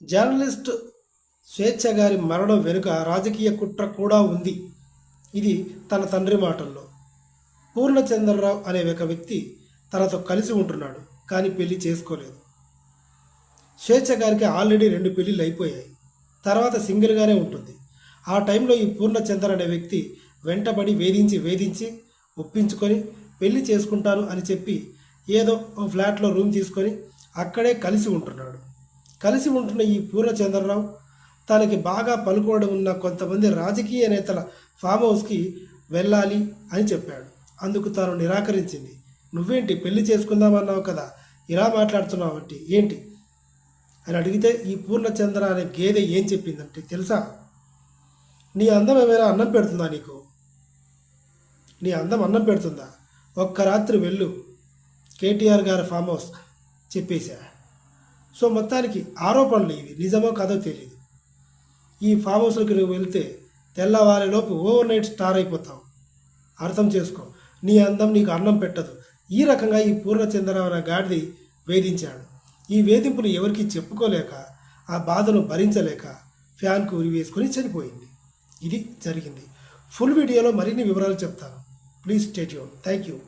Journalist స్వేచ్ఛ గారి మరణం వెనుక రాజకీయ కుట్ర కూడా ఉంది. ఇది తన తండ్రి మాటల్లో. పూర్ణచంద్రరావు అనే ఒక వ్యక్తి తనతో కలిసి ఉంటున్నాడు కానీ పెళ్ళి చేసుకోలేదు. స్వేచ్ఛ గారికి ఆల్రెడీ రెండు పెళ్ళిళ్ళు అయిపోయాయి. తర్వాత సింగిల్గానే ఉంటుంది. ఆ టైంలో ఈ పూర్ణచంద్ర అనే వ్యక్తి వెంటబడి వేధించి వేధించి ఒప్పించుకొని పెళ్ళి చేసుకుంటాను అని చెప్పి ఏదో ఓ ఫ్లాట్లో రూమ్ తీసుకొని అక్కడే కలిసి ఉంటున్నాడు. కలిసి ఉంటున్న ఈ పూర్ణచంద్రరావు తనకి బాగా పలుకోవడం ఉన్న కొంతమంది రాజకీయ నేతల ఫామ్ హౌస్కి వెళ్ళాలి అని చెప్పాడు. అందుకు తాను నిరాకరించింది. నువ్వేంటి పెళ్ళి చేసుకుందామన్నావు కదా? ఇలా మాట్లాడుతున్నావు అంటే ఏంటి? అని అడిగితే ఈ పూర్ణచంద్ర అనే గేదె ఏం చెప్పిందంటే తెలుసా? నీ అందం ఏమైనా అన్నం పెడుతుందా నీకు? నీ అందం అన్నం పెడుతుందా? ఒక్క రాత్రి వెళ్ళు. కేటీఆర్ గారి ఫామ్ హౌస్ చెప్పేశా. సో మొత్తానికి ఆరోపణలు ఇవి. నిజమో కథో తెలియదు ఈ ఫామ్ హౌస్లోకి నువ్వు వెళ్తే తెల్లవారేలోపు ఓవర్ నైట్ స్టార్ అయిపోతావు. అర్థం చేసుకో. నీ అందం నీకు అన్నం పెట్టదు. ఈ రకంగా ఈ పూర్ణచంద్రరావు గాడిది వేధించాడు. ఈ వేధింపులు ఎవరికి చెప్పుకోలేక ఆ బాధను భరించలేక ఫ్యాన్కు ఉరివేసుకొని చనిపోయింది. ఇది జరిగింది. ఫుల్ వీడియోలో మరిన్ని వివరాలు చెప్తాను. Please state thank you